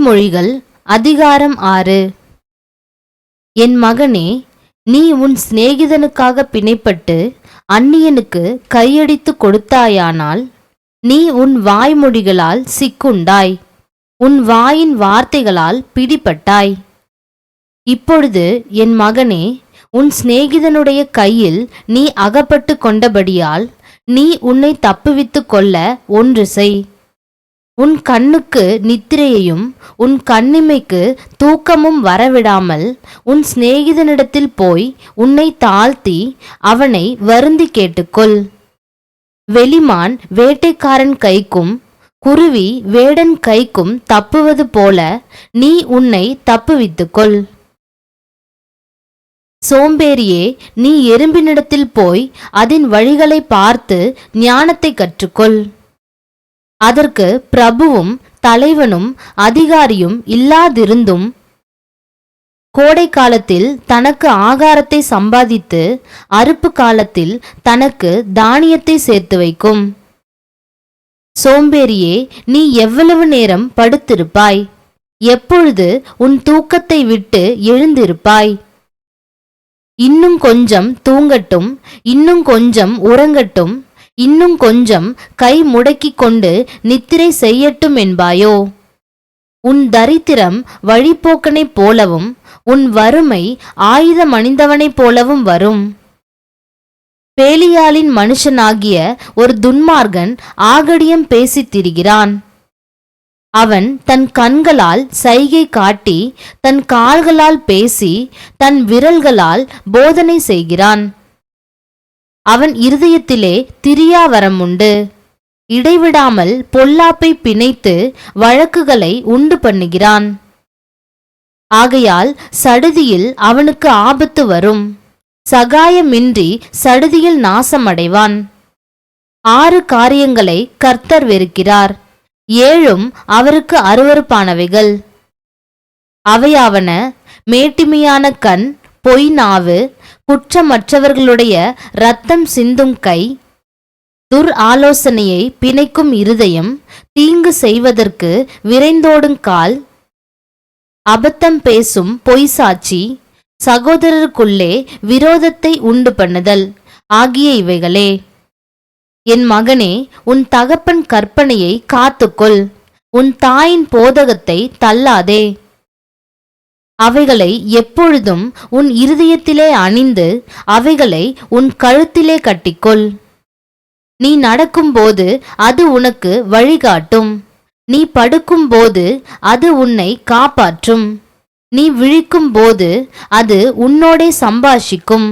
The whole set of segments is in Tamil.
நீதிமொழிகள் அதிகாரம் ஆறு. என் மகனே நீ உன் சிநேகிதனுக்காக பிணைப்பட்டு அந்நியனுக்கு கையடித்து கொடுத்தாயானால் நீ உன் வாய்மொழிகளால் சிக்குண்டாய் உன் வாயின் வார்த்தைகளால் பிடிபட்டாய். இப்பொழுது என் மகனே உன் சிநேகிதனுடைய கையில் நீ அகப்பட்டு கொண்டபடியால் நீ உன்னை தப்புவித்துக் கொள்ள ஒன்று செய். உன் கண்ணுக்கு நித்திரையையும் உன் கண்ணிமைக்கு தூக்கமும் வரவிடாமல் உன் சிநேகிதனிடத்தில் போய் உன்னை தாழ்த்தி அவனை வருந்தி கேட்டுக்கொள். வெளிமான் வேட்டைக்காரன் கைக்கும் குருவி வேடன் கைக்கும் தப்புவது போல நீ உன்னை தப்புவித்துக்கொள். சோம்பேறியே நீ எறும்பினிடத்தில் போய் அதன் வழிகளை பார்த்து ஞானத்தை கற்றுக்கொள். அதற்கு பிரபுவும் தலைவனும் அதிகாரியும் இல்லாதிருந்தும் கோடை காலத்தில் தனக்கு ஆகாரத்தை சம்பாதித்து அறுப்பு காலத்தில் தனக்கு தானியத்தை சேர்த்து வைக்கும். சோம்பேறியே நீ எவ்வளவு நேரம் படுத்திருப்பாய்? எப்பொழுது உன் தூக்கத்தை விட்டு எழுந்திருப்பாய்? இன்னும் கொஞ்சம் தூங்கட்டும் இன்னும் கொஞ்சம் உறங்கட்டும். இன்னும் கொஞ்சம் கை முடக்கிக் கொண்டு நித்திரை செய்யட்டும் என்பாயோ? உன் தரித்திரம் வழிப்போக்கனைப் போலவும் உன் வறுமை ஆயுதம் அணிந்தவனைப் போலவும் வரும். பேலியாளின் மனுஷனாகிய ஒரு துன்மார்கன் ஆகடியம் பேசித் திரிகிறான். அவன் தன் கண்களால் சைகை காட்டி தன் கால்களால் பேசி தன் விரல்களால் போதனை செய்கிறான். அவன் இருதயத்திலே திரியாவரம் உண்டு இடைவிடாமல் பொல்லாப்பை பிணைத்து வழக்குகளை உண்டு பண்ணுகிறான். ஆகையால் சடுதியில் அவனுக்கு ஆபத்து வரும். சகாயமின்றி சடுதியில் நாசமடைவான். ஆறு காரியங்களை கர்த்தர் வெறுக்கிறார். ஏழும் அவருக்கு அருவருப்பானவைகள். அவையாவன மேட்டிமையான கண் பொய் நாவு குற்றமற்றவர்களுடைய இரத்தம் சிந்தும் கை துர் ஆலோசனையை பிணைக்கும் இருதயம் தீங்கு செய்வதற்கு விரைந்தோடும் கால் அபத்தம் பேசும் பொய் சாட்சி சகோதரருக்குள்ளே விரோதத்தை உண்டு பண்ணுதல் ஆகிய இவைகளே. என் மகனே உன் தகப்பன் கற்பனையை காத்துக்கொள். உன் தாயின் போதகத்தை தள்ளாதே. அவைகளை எப்பொழுதும் உன் இருதயத்திலே அணிந்து அவைகளை உன் கழுத்திலே கட்டிக்கொள். நீ நடக்கும்போது அது உனக்கு வழிகாட்டும். நீ படுக்கும்போது அது உன்னை காப்பாற்றும். நீ விழிக்கும் போது அது உன்னோடே சம்பாஷிக்கும்.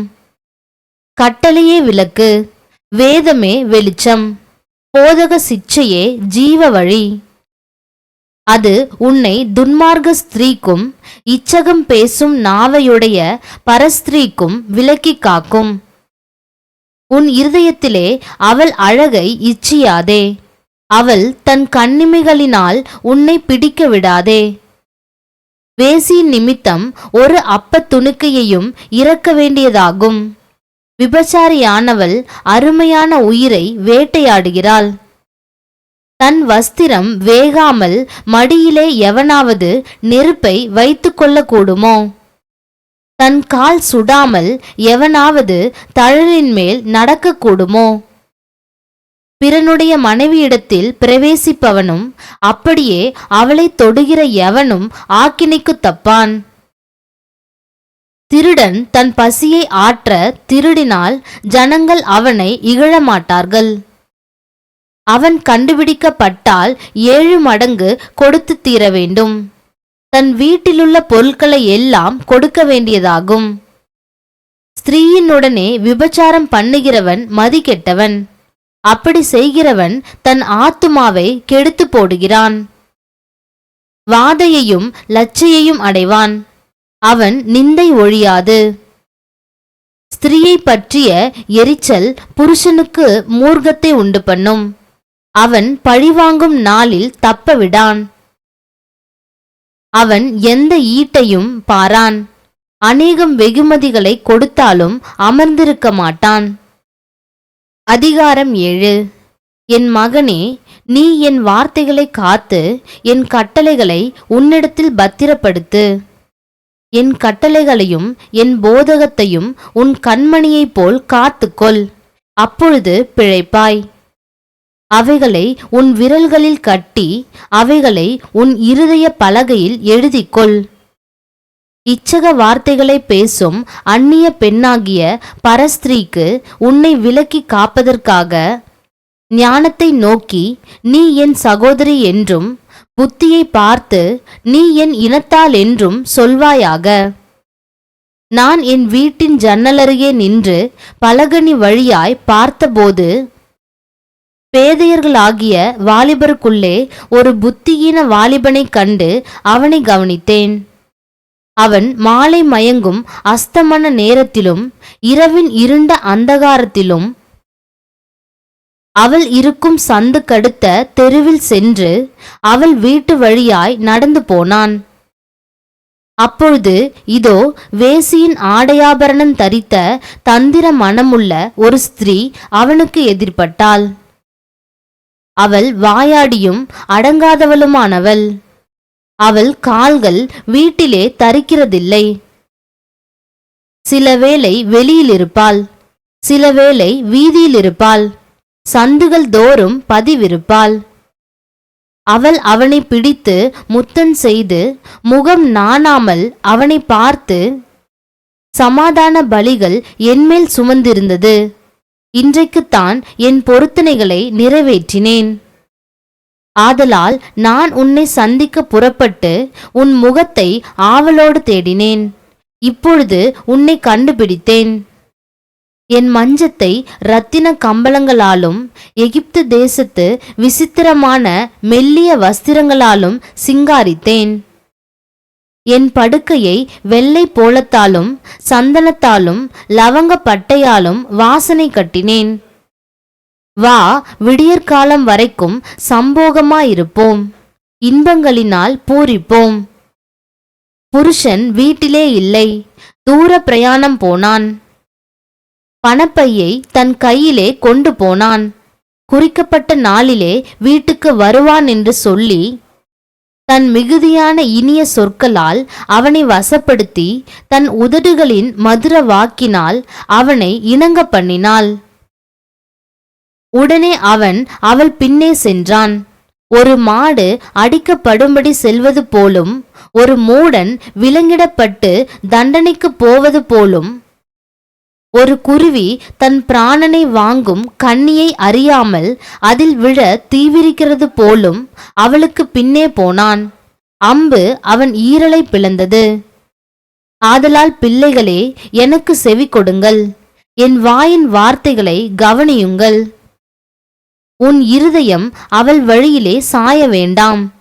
கட்டளையே விளக்கு வேதமே வெளிச்சம் போதக சிச்சையே ஜீவ வழி. அது உன்னை துன்மார்க்க ஸ்திரீக்கும் இச்சகம் பேசும் நாவையுடைய பரஸ்திரீக்கும் விலக்கி காக்கும். உன் இருதயத்திலே அவள் அழகை இச்சியாதே. அவள் தன் கண்ணிமைகளினால் உன்னை பிடிக்க விடாதே. வேசியின் நிமித்தம் ஒரு அப்ப துணுக்கையையும் இறக்க வேண்டியதாகும். விபச்சாரியானவள் அருமையான உயிரை வேட்டையாடுகிறாள். தன் வஸ்திரம் வேகாமல் மடியிலே எவனாவது நெருப்பை வைத்து கொள்ளக்கூடுமோ? தன் கால் சுடாமல் எவனாவது தழலின் மேல் நடக்கக்கூடுமோ? பிறனுடைய மனைவியிடத்தில் பிரவேசிப்பவனும் அப்படியே அவளை தொடுகிற எவனும் ஆக்கினைக்கு தப்பான். திருடன் தன் பசியை ஆற்ற திருடினால் ஜனங்கள் அவனை இகழமாட்டார்கள். அவன் கண்டுபிடிக்கப்பட்டால் ஏழு மடங்கு கொடுத்து தீர வேண்டும். தன் வீட்டிலுள்ள பொருட்களை எல்லாம் கொடுக்க வேண்டியதாகும். ஸ்திரீயினுடனே விபச்சாரம் பண்ணுகிறவன் மதி கெட்டவன். அப்படி செய்கிறவன் தன் ஆத்துமாவை கெடுத்து போடுகிறான். வாதையையும் லச்சையையும் அடைவான். அவன் நிந்தை ஒழியாது. ஸ்திரீயை பற்றிய எரிச்சல் புருஷனுக்கு மூர்க்கத்தை உண்டு பண்ணும். அவன் பழிவாங்கும் நாளில் தப்ப விடான் அவன் எந்த ஈட்டையும் பாரான். அநேகம் வெகுமதிகளை கொடுத்தாலும் அமர்ந்திருக்க மாட்டான். அதிகாரம் ஏழு. என் மகனே நீ என் வார்த்தைகளை காத்து என் கட்டளைகளை உன்னிடத்தில் பத்திரப்படுத்து. என் கட்டளைகளையும் என் போதகத்தையும் உன் கண்மணியைப் போல் காத்துக்கொள். அப்பொழுது பிழைப்பாய். அவைகளை உன் விரல்களில் கட்டி அவைகளை உன் இருதய பலகையில் எழுதிக்கொள். இச்சக வார்த்தைகளை பேசும் அந்நிய பெண்ணாகிய பரஸ்திரீக்கு உன்னை விலக்கி காப்பதற்காக ஞானத்தை நோக்கி நீ என் சகோதரி என்றும் புத்தியை பார்த்து நீ என் இனத்தால் என்றும் சொல்வாயாக. நான் என் வீட்டின் ஜன்னலருகே நின்று பலகனி வழியாய் பார்த்தபோது பேதையர்களாகிய வாலிபருக்குள்ளே ஒரு புத்தியீன வாலிபனைக் கண்டு அவனை கவனித்தேன். அவன் மாலை மயங்கும் அஸ்தமன நேரத்திலும் இரவின் இருண்ட அந்தகாரத்திலும் அவள் இருக்கும் சந்து கடுத்த தெருவில் சென்று அவள் வீட்டு வழியாய் நடந்து போனான். அப்பொழுது இதோ வேசியின் ஆடையாபரணம் தரித்த தந்திர மனமுள்ள ஒரு ஸ்திரீ அவனுக்கு எதிர்பட்டாள். அவள் வாயாடியும் அடங்காதவளுமானவள். அவள் கால்கள் வீட்டிலே தரிக்கிறதில்லை. சிலவேளை வெளியில் இருப்பாள் சிலவேளை வீதியில் இருப்பாள் சந்துகள் தோறும் பதிவிருப்பாள். அவள் அவனை பிடித்து முத்தன் செய்து முகம் நாணாமல் அவனை பார்த்து சமாதான பலிகள் என்மேல் சுமந்திருந்தது. இன்றைக்குத்தான் என் பொருத்தனைகளை நிறைவேற்றினேன். ஆதலால் நான் உன்னை சந்திக்க புறப்பட்டு உன் முகத்தை ஆவலோடு தேடினேன். இப்பொழுது உன்னை கண்டுபிடித்தேன். என் மஞ்சத்தை இரத்தின கம்பளங்களாலும் எகிப்து தேசத்து விசித்திரமான மெல்லிய வஸ்திரங்களாலும் சிங்காரித்தேன். என் படுக்கையை வெள்ளை போலத்தாலும் சந்தனத்தாலும் லவங்க பட்டையாலும் வாசனை கட்டினேன். வா விடியற்காலம் வரைக்கும் சம்போகமாயிருப்போம். இன்பங்களினால் பூரிப்போம். புருஷன் வீட்டிலே இல்லை. தூர பிரயாணம் போனான். பணப்பையை தன் கையிலே கொண்டு போனான். குறிக்கப்பட்ட நாளிலே வீட்டுக்கு வருவான் என்று சொல்லி தன் மிகுதியான இனிய சொற்களால் அவனை வசப்படுத்தி தன் உதடுகளின் மதுர வாக்கினால் அவனை இணங்க பண்ணினாள். உடனே அவன் அவள் பின்னே சென்றான். ஒரு மாடு அடிக்கப்படும்படி செல்வது போலும் ஒரு மூடன் விலங்கிடப்பட்டு தண்டனைக்கு போவது போலும் ஒரு குருவி தன் பிராணனை வாங்கும் கண்ணியை அறியாமல் அதில் விழ தீவிரிக்கிறது போலும் அவளுக்கு பின்னே போனான். அம்பு அவன் ஈரலை பிளந்தது. ஆதலால் பிள்ளைகளே எனக்கு செவி கொடுங்கள். என் வாயின் வார்த்தைகளை கவனியுங்கள். உன் இருதயம் அவள் வழியிலே சாய வேண்டாம்.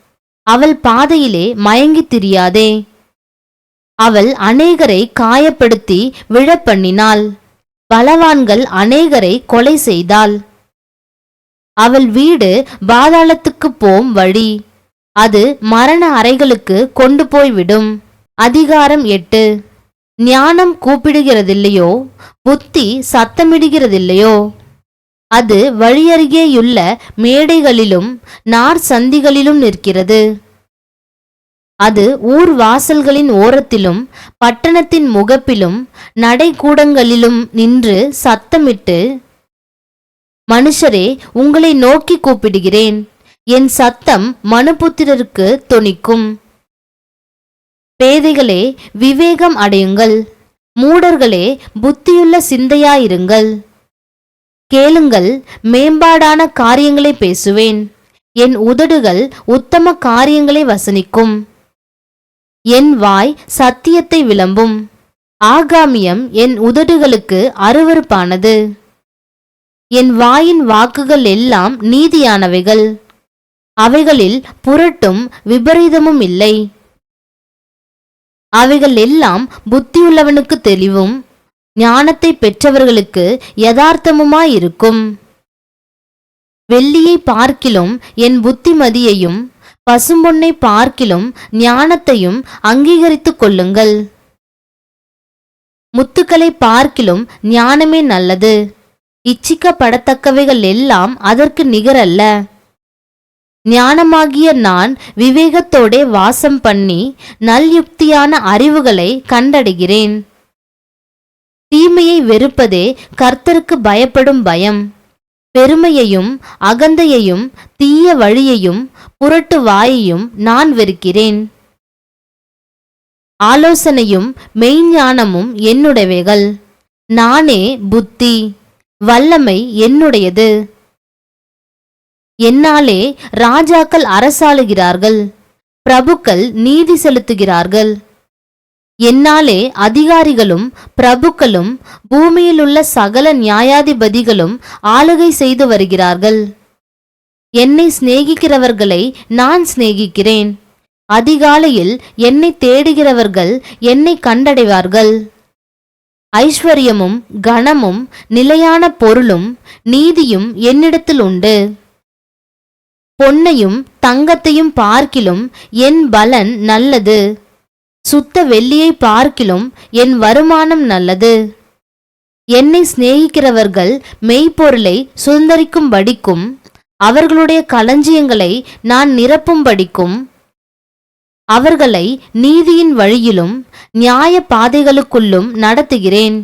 அவள் பாதையிலே மயங்கித் திரியாதே. அவள் அநேகரை காயப்படுத்தி விழப்பண்ணினாள். பலவான்கள் அநேகரை கொலை செய்தாள். அவள் வீடு பாதாளத்துக்குப் போம் வழி. அது மரண அறைகளுக்கு கொண்டு போய்விடும் அதிகாரம் எட்டு. ஞானம் கூப்பிடுகிறதில்லையோ? புத்தி சத்தமிடுகிறதில்லையோ? அது வழியருகேயுள்ள மேடைகளிலும் நார் சந்திகளிலும் நிற்கிறது. அது ஊர் வாசல்களின் ஓரத்திலும் பட்டணத்தின் முகப்பிலும் நடைக்கூடங்களிலும் நின்று சத்தமிட்டு மனுஷரே உங்களை நோக்கி கூப்பிடுகிறேன். என் சத்தம் மனுபுத்திரருக்கு தொனிக்கும். பேதைகளே விவேகம் அடையுங்கள். மூடர்களே புத்தியுள்ள சிந்தையாயிருங்கள். கேளுங்கள் மேம்பாடான காரியங்களை பேசுவேன். என் உதடுகள் உத்தம காரியங்களை வசனிக்கும். என் வாய் சத்தியத்தை விளம்பும். ஆகாமியம் என் உதடுகளுக்கு அருவருப்பானது. என் வாயின் வாக்குகள் எல்லாம் நீதியானவைகள். அவைகளில் புரட்டும் விபரீதமும் இல்லை. அவைகள் எல்லாம் புத்தியுள்ளவனுக்கு தெளிவும். ஞானத்தை பெற்றவர்களுக்கு யதார்த்தமுமாயிருக்கும். வெள்ளியை பார்க்கிலும் என் புத்திமதியையும் பசும்பொன்னை பார்க்கிலும் ஞானத்தையும் அங்கீகரித்துக் கொள்ளுங்கள். முத்துக்களை பார்க்கிலும் ஞானமே நல்லது. இச்சிக்கப்படத்தக்கவைகள் எல்லாம் அதற்கு நிகரல்ல. ஞானமாகிய நான் விவேகத்தோடே வாசம் பண்ணி நல்யுக்தியான அறிவுகளை கண்டடைகிறேன். தீமையை வெறுப்பதே கர்த்தருக்கு பயப்படும் பயம். பெருமையையும் அகந்தையையும் தீய வழியையும் புரட்டு வாயையும் நான் வெறுக்கிறேன். ஆலோசனையும் மெய்ஞானமும் என்னுடையவைகள். நானே புத்தி வல்லமை என்னுடையது. என்னாலே ராஜாக்கள் அரசாளுகிறார்கள் பிரபுக்கள் நீதி செலுத்துகிறார்கள். என்னாலே அதிகாரிகளும் பிரபுக்களும் பூமியிலுள்ள சகல நியாயாதிபதிகளும் ஆளுகை செய்து வருகிறார்கள். என்னை சிநேகிக்கிறவர்களை நான் சிநேகிக்கிறேன். அதிகாலையில் என்னை தேடுகிறவர்கள் என்னை கண்டடைவார்கள். ஐஸ்வர்யமும் கனமும் நிலையான பொருளும் நீதியும் என்னிடத்தில் உண்டு. பொன்னையும் தங்கத்தையும் பார்க்கிலும் என் பலன் நல்லது. சுத்த வெள்ளியை பார்க்கிலும் என் வருமானம் நல்லது. என்னை சிநேகிக்கிறவர்கள் மெய்ப்பொருளை சுதந்தரிக்கும்படிக்கும் அவர்களுடைய களஞ்சியங்களை நான் நிரப்பும்படிக்கும் அவர்களை நீதியின் வழியிலும் நியாய பாதைகளுக்குள்ளும் நடத்துகிறேன்.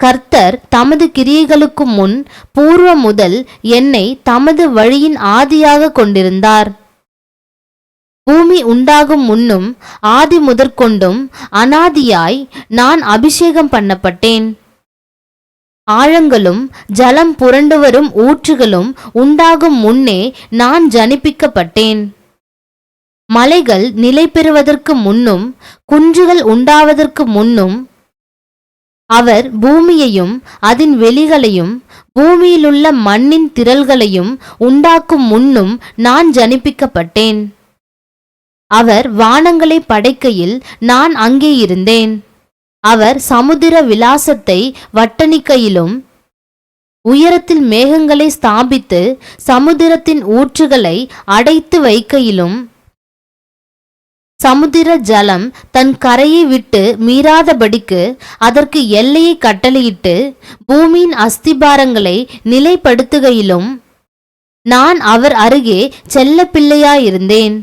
கர்த்தர் தமது கிரியைகளுக்கு முன் பூர்வ முதல் என்னை தமது வழியின் ஆதியாக கொண்டிருந்தார். பூமி உண்டாகும் முன்னும் ஆதி முதற்கொண்டும் அனாதியாய் நான் அபிஷேகம் பண்ணப்பட்டேன். ஆழங்களும் ஜலம் புரண்டு வரும் ஊற்றுகளும் உண்டாகும் முன்னே நான் ஜனிப்பிக்கப்பட்டேன். மலைகள் நிலை பெறுவதற்கு முன்னும் குன்றுகள் உண்டாவதற்கு முன்னும் அவர் பூமியையும் அதன் வெளிகளையும் பூமியிலுள்ள மண்ணின் திரள்களையும் உண்டாக்கும் முன்னும் நான் ஜனிப்பிக்கப்பட்டேன். அவர் வானங்களை படைக்கையில் நான் அங்கே இருந்தேன். அவர் சமுத்திர விலாசத்தை வட்டணிக்கையிலும் உயரத்தில் மேகங்களை ஸ்தாபித்து சமுத்திரத்தின் ஊற்றுகளை அடைத்து வைக்கையிலும் சமுத்திர ஜலம் தன் கரையை விட்டு மீறாதபடிக்கு அதற்கு எல்லையை கட்டளையிட்டு பூமியின் அஸ்திபாரங்களை நிலைப்படுத்துகையிலும் நான் அவர் அருகே செல்ல பிள்ளையாயிருந்தேன்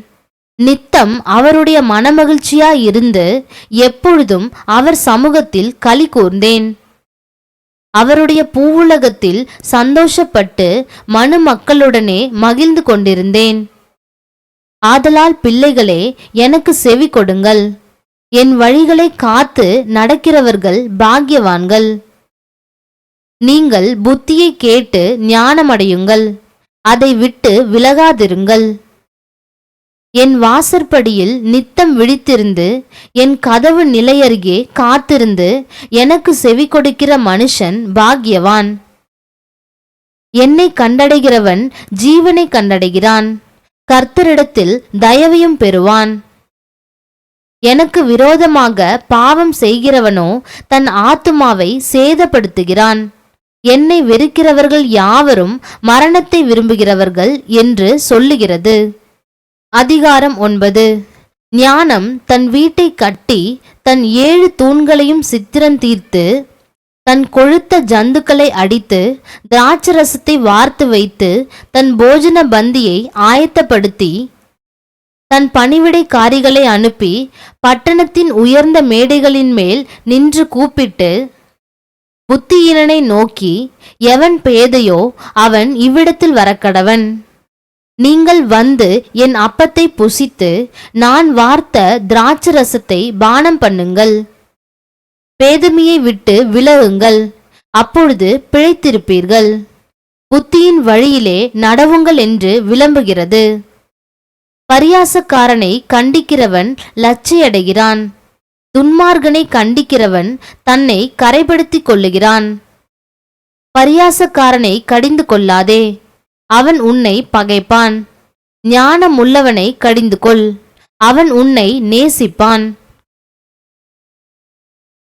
நித்தம் அவருடைய மனமகிழ்ச்சியாயிருந்து எப்பொழுதும் அவர் சமூகத்தில் களி கூர்ந்தேன். அவருடைய பூவுலகத்தில் சந்தோஷப்பட்டு மனு மக்களுடனே மகிழ்ந்து கொண்டிருந்தேன். ஆதலால் பிள்ளைகளே எனக்கு செவி கொடுங்கள். என் வழிகளை காத்து நடக்கிறவர்கள் பாக்கியவான்கள். நீங்கள் புத்தியை கேட்டு ஞானமடையுங்கள். அதை விட்டு விலகாதிருங்கள். என் வாசற்படியில் நித்தம் விழித்திருந்து என் கதவு நிலையருகே காத்திருந்து எனக்கு செவி கொடுக்கிற மனுஷன் பாக்யவான் என்னை கண்டடைகிறவன் ஜீவனை கண்டடைகிறான். கர்த்தரிடத்தில் தயவையும் பெறுவான். எனக்கு விரோதமாக பாவம் செய்கிறவனோ தன் ஆத்துமாவை சேதப்படுத்துகிறான். என்னை வெறுக்கிறவர்கள் யாவரும் மரணத்தை விரும்புகிறவர்கள் என்று சொல்லுகிறது. அதிகாரம் ஒன்பது. ஞானம் தன் வீட்டை கட்டி தன் ஏழு தூண்களையும் சித்திரம் தீர்த்து தன் கொழுத்த ஜந்துக்களை அடித்து திராட்சரசத்தை வார்த்து வைத்து தன் போஜன பந்தியை ஆயத்தப்படுத்தி தன் பணிவிடைக்காரிகளை அனுப்பி பட்டணத்தின் உயர்ந்த மேடைகளின் மேல் நின்று கூப்பிட்டு புத்தியினனை நோக்கி எவன் பேதையோ அவன் இவ்விடத்தில் வரக்கடவன். நீங்கள் வந்து என் அப்பத்தை புசித்து நான் வார்த்த திராட்சரசத்தை பானம் பண்ணுங்கள். பேதமையை விட்டு விலகுங்கள். அப்பொழுது பிழைத்திருப்பீர்கள். புத்தியின் வழியிலே நடவுங்கள் என்று விளம்புகிறது. பரியாசக்காரனை கண்டிக்கிறவன் லச்சையடைகிறான் துன்மார்கனை கண்டிக்கிறவன் தன்னை கரைப்படுத்திக் கொள்ளுகிறான். பரியாசக்காரனை கடிந்து கொள்ளாதே. அவன் உன்னை பகைப்பான். ஞானமுள்ளவனை கடிந்து கொள் அவன் உன்னை நேசிப்பான்.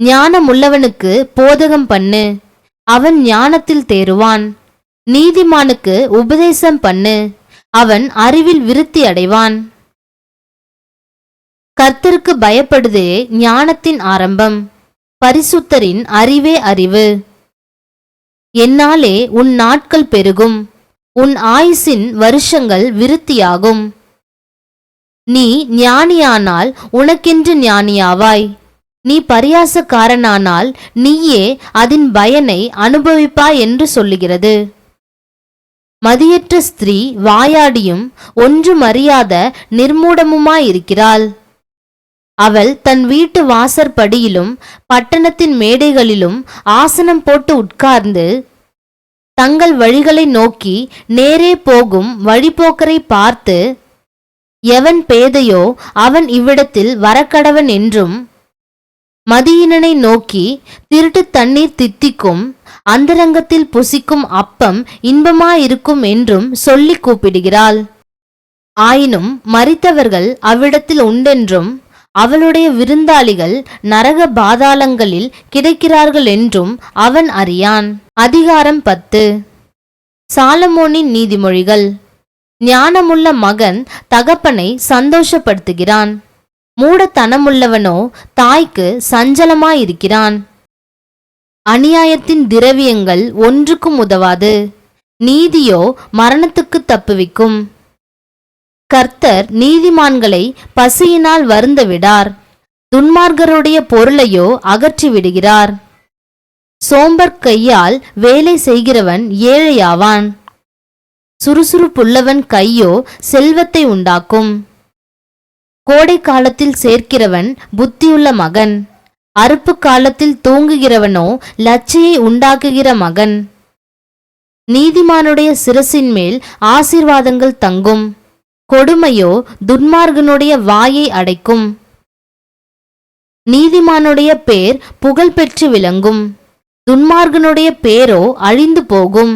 ஞானமுள்ளவனுக்கு போதகம் பண்ணு. அவன் ஞானத்தில் தேறுவான். நீதிமானுக்கு உபதேசம் பண்ணு. அவன் அறிவில் விருத்தி அடைவான். கர்த்தருக்கு பயப்படுதே ஞானத்தின் ஆரம்பம். பரிசுத்தரின் அறிவே அறிவு. என்னாலே உன் நாட்கள் பெருகும். உன் ஆயுசின் வருஷங்கள் விருத்தியாகும். நீ ஞானியானால் உனக்கென்று ஞானியாவாய். நீ பரியாசக்காரனானால் நீயே அதன் பயனை அனுபவிப்பாய் என்று சொல்லுகிறது. மதியற்ற ஸ்திரீ வாயாடியும் ஒன்றுமறியாத நிர்மூடமுமாயிருக்கிறாள் அவள் தன் வீட்டு வாசற்படியிலும் பட்டணத்தின் மேடைகளிலும் ஆசனம் போட்டு உட்கார்ந்து தங்கள் வழிகளை நோக்கி நேரே போகும் வழிபோக்கரை பார்த்து எவன் பேதையோ அவன் இவ்விடத்தில் வரக்கடவன் என்றும் மதியினனை நோக்கி திருட்டு தண்ணீர் தித்திக்கும் அந்தரங்கத்தில் புசிக்கும் அப்பம் இன்பமாயிருக்கும் என்றும் சொல்லிக் கூப்பிடுகிறாள். ஆயினும் மறித்தவர்கள் அவ்விடத்தில் உண்டென்றும் அவளுடைய விருந்தாளிகள் நரக பாதாளங்களில் கிடைக்கிறார்கள் என்றும் அவன் அறியான். அதிகாரம் பத்து. சாலமோனின் நீதிமொழிகள். ஞானமுள்ள மகன் தகப்பனை சந்தோஷப்படுத்துகிறான். மூடத்தனமுள்ளவனோ தாய்க்கு சஞ்சலமாயிருக்கிறான். அநியாயத்தின் திரவியங்கள் ஒன்றுக்கும் உதவாது. நீதியோ மரணத்துக்கு தப்புவிக்கும். கர்த்தர் நீதிமான்களை பசியினால் வருந்த விடார் துன்மார்க்கருடைய பொருளையோ அகற்றி விடுகிறார் சோம்பற் கையால் வேலை செய்கிறவன் ஏழையாவான். சுறுசுறுப்புள்ளவன் கையோ செல்வத்தை உண்டாக்கும். கோடை காலத்தில் சேர்க்கிறவன் புத்தியுள்ள மகன். அறுப்பு காலத்தில் தூங்குகிறவனோ லட்சியை உண்டாக்குகிற மகன். நீதிமானுடைய சிரசின் மேல் ஆசீர்வாதங்கள் தங்கும். கொடுமையோ துன்மார்கனுடைய வாயை அடைக்கும். நீதிமானுடைய பேர் புகழ் பெற்று விளங்கும். துன்மார்கனுடைய பேரோ அழிந்து போகும்.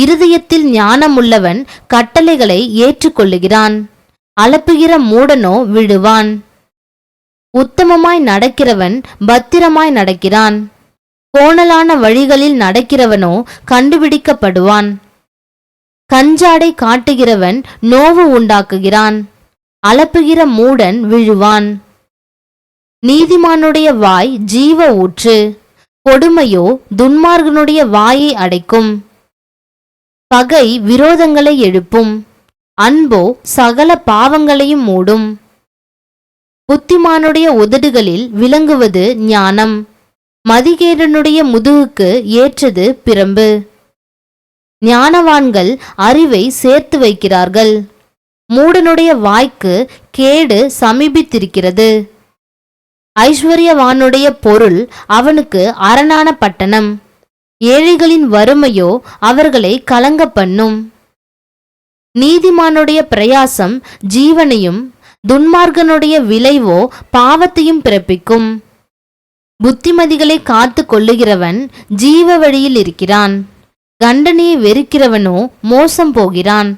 இருதயத்தில் ஞானமுள்ளவன் கட்டளைகளை ஏற்றுக்கொள்ளுகிறான். அலப்புகிற மூடனோ விழுவான். உத்தமமாய் நடக்கிறவன் பத்திரமாய் நடக்கிறான். கோணலான வழிகளில் நடக்கிறவனோ கண்டுபிடிக்கப்படுவான். கஞ்சாடை காட்டுகிறவன் நோவு உண்டாக்குகிறான். அலப்புகிற மூடன் விழுவான். நீதிமானுடைய வாய் ஜீவ ஊற்று. கொடுமையோ துன்மார்கனுடைய வாயை அடைக்கும். பகை விரோதங்களை எழுப்பும். அன்போ சகல பாவங்களையும் மூடும். புத்திமானுடைய உதடுகளில் விளங்குவது ஞானம். மதிகேடனுடைய முதுகுக்கு ஏற்றது பிரம்பு ஞானவான்கள் அறிவை சேர்த்து வைக்கிறார்கள். மூடனுடைய வாய்க்கு கேடு சமீபித்திருக்கிறது. ஐஸ்வர்யவானுடைய பொருள் அவனுக்கு அரணான பட்டணம். ஏழைகளின் வறுமையோ அவர்களை கலங்க பண்ணும். நீதிமானுடைய பிரயாசம் ஜீவனையும் துன்மார்கனுடைய விளைவோ பாவத்தையும் பிறப்பிக்கும். புத்திமதிகளை காத்து கொள்ளுகிறவன் ஜீவ வழியில் இருக்கிறான். கண்டனையை வெறுக்கிறவனோ மோசம் போகிறான்.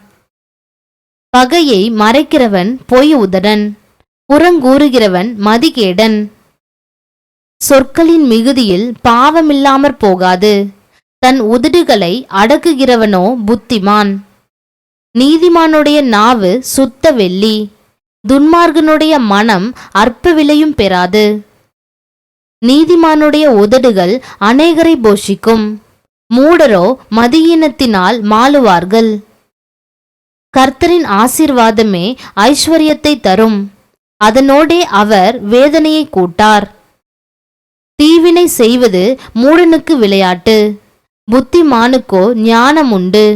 பகையை மறைக்கிறவன் பொய் உதடன் புறங்கூறுகிறவன் மதிகேடன். சொற்களின் மிகுதியில் பாவமில்லாமற் போகாது தன் உதடுகளை அடக்குகிறவனோ புத்திமான். நீதிமானுடைய நாவு சுத்த வெள்ளி துன்மார்கனுடைய மனம் அற்ப விலையும் பெறாது. நீதிமானுடைய உதடுகள் அநேகரை போஷிக்கும். மூடரோ மதியீனத்தினால் மாளுவார்கள். கர்த்தரின் ஆசீர்வாதமே ஐஸ்வர்யத்தை தரும். அதனோடே அவர் வேதனையை கூட்டார். தீவினை செய்வது மூடனுக்கு விளையாட்டு. புத்திமானுக்கோ ஞானம் உண்டு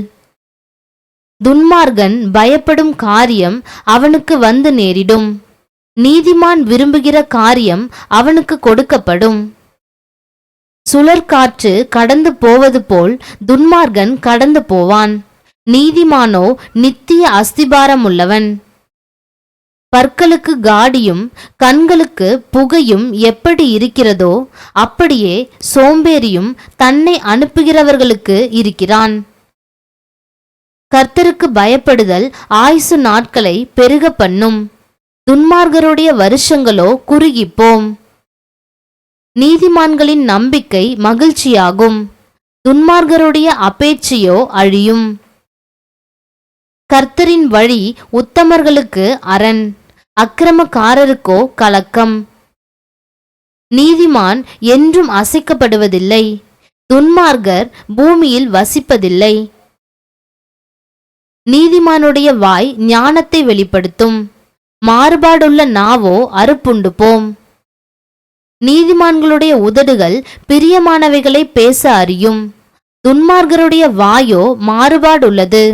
துன்மார்கன் பயப்படும் காரியம் அவனுக்கு வந்து நேரிடும். நீதிமான் விரும்புகிற காரியம் அவனுக்கு கொடுக்கப்படும். சுழற்காற்று கடந்து போவது போல் துன்மார்கன் கடந்து போவான். நீதிமானோ நித்திய அஸ்திபாரமுள்ளவன். பற்களுக்கு காடியும் கண்களுக்கு புகையும் எப்படி இருக்கிறதோ அப்படியே சோம்பேறியும் தன்னை அனுப்புகிறவர்களுக்கு இருக்கிறான். கர்த்தருக்கு பயப்படுதல் ஆயுசு நாட்களை பெருக பண்ணும். துன்மார்கருடைய வருஷங்களோ குறுகிப்போம். நீதிமான்களின் நம்பிக்கை மகிழ்ச்சியாகும். துன்மார்கருடைய அபேட்சையோ அழியும். கர்த்தரின் வழி உத்தமர்களுக்கு அரண். அக்கிரமக்காரருக்கோ கலக்கம். நீதிமான் என்றும் அசைக்கப்படுவதில்லை. துன்மார்கர் பூமியில் வசிப்பதில்லை. நீதிமானுடைய வாய் ஞானத்தை வெளிப்படுத்தும். மாறுபாடுள்ள நாவோ அறுப்புண்டு போம். நீதிமான்களுடைய உதடுகள் பிரியமானவைகளை பேச அறியும். துன்மார்கருடைய வாயோ மாறுபாடுள்ளது.